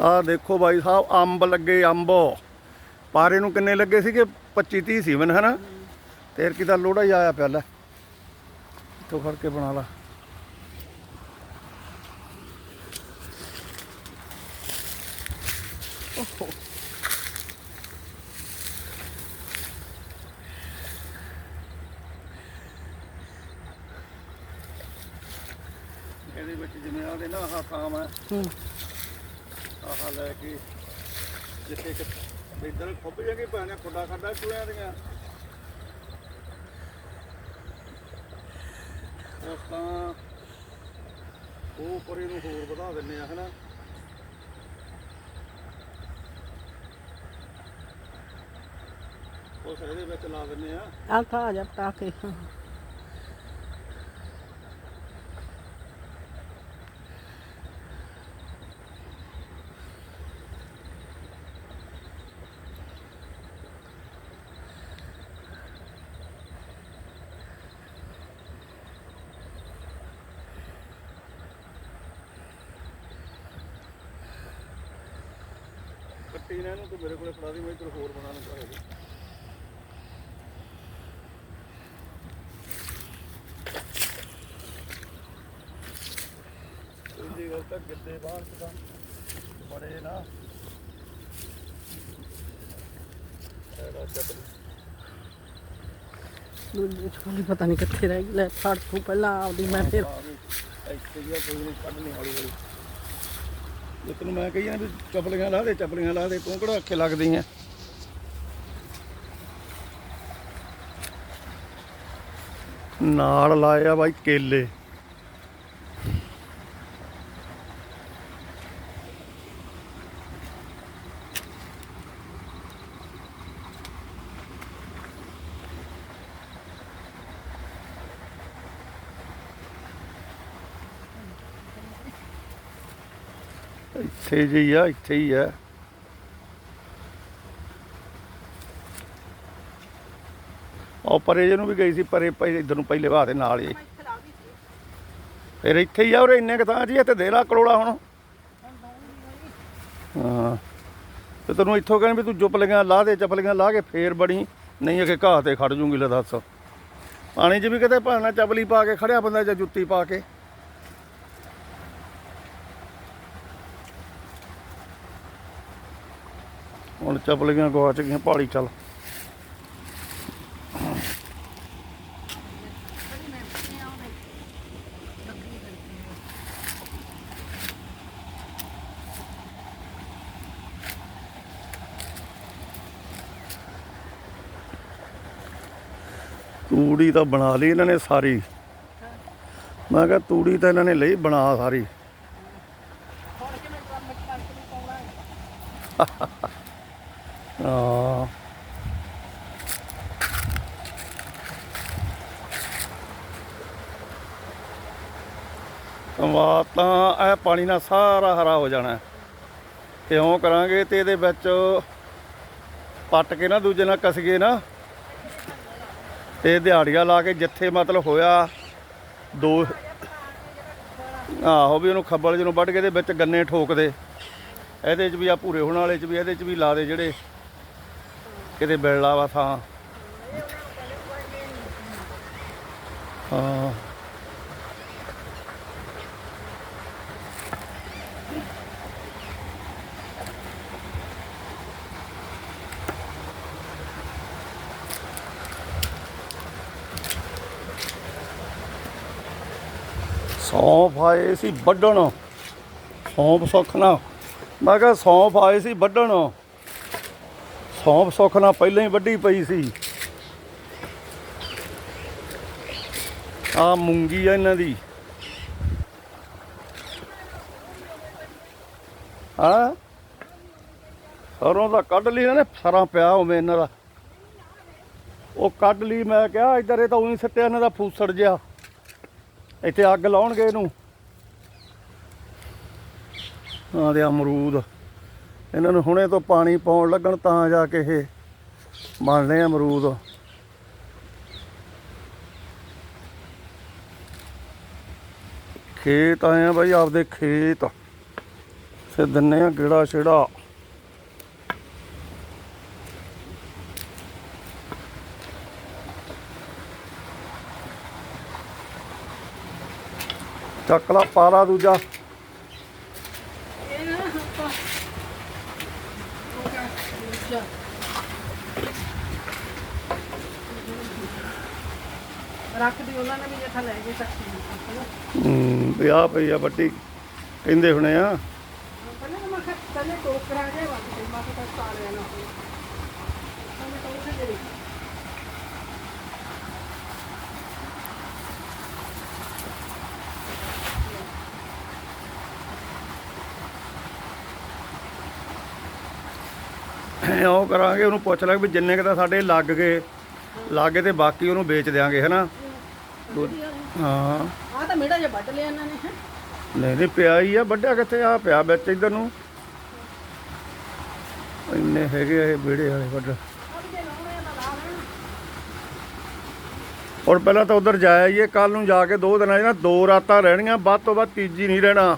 ਆਹ ਦੇਖੋ ਬਾਈ ਸਾਹਿਬ, ਅੰਬ ਲੱਗੇ ਅੰਬ। ਪਾਰੇ ਨੂੰ ਕਿੰਨੇ ਲੱਗੇ ਸੀਗੇ? 25 30 ਸੀਵਨ ਮਨ, ਹਨਾ? ਤੇਰ ਕੀ ਦਾ ਲੋੜਾ ਹੀ ਆਇਆ ਪਿਆ, ਲੈ। ਇੱਥੋਂ ਫੜ ਕੇ ਬਣਾ ਲਾ। ਇਹਦੇ ਵਿੱਚ ਜਿਵੇਂ ਆਦੇ ਨਾ ਆਹ ਥਾਮ ਹੈ ਹੂੰ। ਆਹ ਲੈ ਕੇ ਜਿੱਥੇ ਕਿ ਇਧਰ ਖੁੱਬ ਜਾਗੇ ਪਾਣੇ ਖੁੱਡਾ ਖੱਡਾ ਚੂਹਿਆਂ ਦੀਆਂ। ਉਸ ਤਾਂ ਉਹ ਪਰੇ ਨੂੰ ਹੋਰ ਵਧਾ ਦਿੰਨੇ ਆ ਹਨਾ। ਉਸ ਇਹਦੇ ਵਿੱਚ ਲਾ ਦਿੰਨੇ ਆ। ਆ ਖਾ ਜਾ ਪਟਾ ਕੇ ਕੱਟੀ ਨੇ ਇਹਨੂੰ ਤੂੰ ਮੇਰੇ ਕੋਲੇ ਫੜਾ ਦੀ ਮੈਂ ਇੱਧਰ ਹੋਰ ਬਣਾ ਲੂੰਗਾ ਇਹਦੇ। ਇਹਦੀ ਗੱਲ ਤਾਂ ਗਿੱਦੇ ਬਾਹਰ ਚ ਤਾਂ ਬੜੇ ਨਾ। ਇਹਦਾ ਚੱਪਲ ਦੂਜੀ ਛੋਲੀ ਪਤਾ ਨਹੀਂ ਕਿੱਥੇ ਰਹਿ ਗਈ। ਲੈ ਫੜ ਤੂੰ ਪਹਿਲਾਂ ਆਪਦੀ ਮੈਂ ਫਿਰ ਇੱਥੇ ਹੀ ਆ ਕੋਈ ਨਹੀਂ ਕੱਢਣੀ ਹੌਲੀ ਹੌਲੀ ਜੇ ਤੈਨੂੰ ਮੈਂ ਕਹੀ ਆ ਵੀ ਚੱਪਲੀਆਂ ਲਾ ਦੇ, ਚਪਲੀਆਂ ਲਾ ਦੇ, ਤੂੰ ਕਿਹੜਾ ਅੱਖੇ ਲੱਗਦੀ ਆ ਨਾਲ ਲਾਇਆ ਬਾਈ ਕੇਲੇ। ਇੱਥੇ ਜੀ ਆ, ਇੱਥੇ ਹੀ ਆ। ਉਹ ਪਰੇ ਜਿਹਨੂੰ ਵੀ ਗਈ ਸੀ, ਪਰੇ ਪਈ ਇਧਰ ਨੂੰ ਪਹਿਲੇ ਵਾਹ ਦੇ ਨਾਲ ਹੀ। ਫਿਰ ਇੱਥੇ ਹੀ ਆ ਉਰੇ, ਇੰਨੇ ਕੁ ਥਾਂ ਜੀ ਇੱਥੇ ਦੇ ਲਾ ਕਰੋੜਾ ਹੁਣ। ਹਾਂ। ਤੇ ਤੈਨੂੰ ਇੱਥੋਂ ਕਹਿੰਦੇ ਵੀ ਤੂੰ ਚੁੱਪਲੀਆਂ ਲਾ ਦੇ, ਚਪਲੀਆਂ ਲਾ ਕੇ ਫੇਰ ਬਣੀ ਨਹੀਂ ਅਗੇ ਘਾਹ ਤੇ ਖੜ ਜੂਗੀ ਲੈ ਦੱਸ। ਪਾਣੀ 'ਚ ਵੀ ਕਿਤੇ ਭਾਣਾ ਚਪਲੀ ਪਾ ਕੇ ਖੜਿਆ ਬੰਦਾ ਜਾਂ ਜੁੱਤੀ ਪਾ ਕੇ। ਹੁਣ ਚੱਪਲੀਆਂ ਗਵਾਚ ਗਈਆਂ ਪਹਾੜੀ ਚੱਲ। ਤੂੜੀ ਤਾਂ ਬਣਾ ਲਈ ਇਹਨਾਂ ਨੇ ਸਾਰੀ। ਮੈਂ ਕਿਹਾ ਤੂੜੀ ਤਾਂ ਇਹਨਾਂ ਨੇ ਲਈ, ਬਣਾ ਸਾਰੀ। ਹਾਂ। ਕਮਾ ਤਾਂ ਇਹ ਪਾਣੀ ਨਾਲ ਸਾਰਾ ਹਰਾ ਹੋ ਜਾਣਾ। ਹੈ। ਤੇ ਇਉਂ ਕਰਾਂਗੇ ਤੇ ਇਹਦੇ ਵਿੱਚ ਪੱਟ ਕੇ ਨਾ ਦੂਜੇ ਨਾਲ ਕਸਗੇ ਨਾ। ਤੇ ਦਿਹਾੜੀਆਂ ਲਾ ਕੇ ਜਿੱਥੇ ਮਤਲਬ ਹੋਇਆ, ਦੋ ਆਹੋ ਵੀ ਉਹਨੂੰ ਖੱਬਲ ਜਿਹਨੂੰ ਵੱਢ ਕੇ ਇਹਦੇ ਵਿੱਚ ਗੰਨੇ ਠੋਕਦੇ। ਇਹਦੇ 'ਚ ਵੀ ਆ ਭੂਰੇ ਹੋਣ ਵਾਲੇ 'ਚ ਵੀ, ਇਹਦੇ 'ਚ ਵੀ ਲਾ ਦੇ ਜਿਹੜੇ ਕਿਤੇ ਬਿਲਲਾ ਵਾ ਥਾਂ। ਹਾਂ। ਸੌਂਫ ਆਏ ਸੀ ਵੱਢਣ। ਸੌਂਫ ਸੁੱਖ ਨਾ ਮੈਂ ਕਿਹਾ ਸੌਂਫ ਆਏ ਸੀ ਵੱਢਣ। ਸੌਂਫ ਸੁੱਖ ਨਾਲ ਪਹਿਲਾਂ ਹੀ ਵੱਢੀ ਪਈ ਸੀ। ਆ ਮੂੰਗੀ ਆ ਇਹਨਾਂ ਦੀ। ਹਾਂ? ਸਰੋਂ ਦਾ ਕੱਢ ਲਈ ਇਹਨਾਂ ਨੇ, ਸਰਾਂ ਪਿਆ ਹੋਵੇ ਇਹਨਾਂ ਦਾ। ਉਹ ਕੱਢ ਲਈ, ਮੈਂ ਕਿਹਾ ਇੱਧਰ ਇਹ ਤਾਂ ਉਹੀ ਸੱਟਿਆ, ਇਹਨਾਂ ਦਾ ਫੂਸੜ ਜਿਹਾ। ਇੱਥੇ ਅੱਗ ਲਾਉਣਗੇ ਇਹਨੂੰ। ਆ ਦੇ ਅਮਰੂਦ। ਇਹਨਾਂ ਨੂੰ ਹੁਣੇ ਤੋਂ ਪਾਣੀ ਪਾਉਣ ਲੱਗਣ ਤਾਂ ਜਾ ਕੇ ਇਹ ਬਣਨੇ ਆ ਅਮਰੂਦ। ਖੇਤ ਆਏ ਆ ਬਾਈ ਆਪਦੇ ਖੇਤ। ਫਿਰ ਦਿੰਨੇ ਆ ਗੇੜਾ ਛੇੜਾ ਚੱਕ ਲਾ ਪਾਲਾ ਦੂਜਾ ਇਹ ਨਾ ਆਪਾਂ ਉਹ ਕਿਆ ਦੂਜਾ। ਰੱਖ ਦੀ ਉਹਨਾਂ ਨੇ ਵੀ ਜਿੱਥਾ ਲੈ ਕੇ ਚੱਕੀ ਹੂੰ ਵੀ ਆ ਪਈ ਆ ਵੱਡੀ ਕਹਿੰਦੇ ਹੁਣੇ ਆ। ਪਹਿਲਾਂ ਤਾਂ ਮੈਂ ਕਿਹਾ ਪਹਿਲੇ ਟੋਕਰਾ ਜਿਹਾ ਵਗ ਤੇ ਮੈਂ ਕਿਹਾ ਸਾਲਿਆ ਨਾ ਹੋਵੇ ਪਹਿਲੇ ਟੋਕਰੇ ਦੇ। ਉਹ ਕਰਾਂਗੇ ਉਹਨੂੰ ਪੁੱਛ ਲਾਂਗੇ ਵੀ ਜਿੰਨੇ ਕੁ ਤਾਂ ਸਾਡੇ ਲੱਗ ਗਏ ਲੱਗ ਗਏ ਤੇ ਬਾਕੀ ਉਹਨੂੰ ਵੇਚ ਦਿਆਂਗੇ ਹੈਨਾ? ਹਾਂ। ਆ ਤਾਂ ਮੇੜਾ ਜਿਹਾ ਵੱਢ ਲਿਆ ਇਹਨਾਂ ਨੇ। ਨਹੀਂ ਨਹੀਂ ਪਿਆ ਹੀ ਆ ਵੱਡਿਆ ਕਿੱਥੇ ਆ? ਪਿਆ ਵਿੱਚ ਇਧਰ ਨੂੰ। ਇੰਨੇ ਹੈਗੇ ਇਹ ਵਿਹੜੇ ਵਾਲੇ ਵੱਡ ਹੁਣ ਪਹਿਲਾਂ ਤਾਂ ਉਧਰ ਜਾਇਆ ਹੀ ਕੱਲ ਨੂੰ ਜਾ ਕੇ ਦੋ ਦਿਨਾਂ 'ਚ ਨਾ ਦੋ ਰਾਤਾਂ ਰਹਿਣੀਆਂ ਵੱਧ ਤੋਂ ਵੱਧ ਤੀਜੀ ਨਹੀਂ ਰਹਿਣਾ।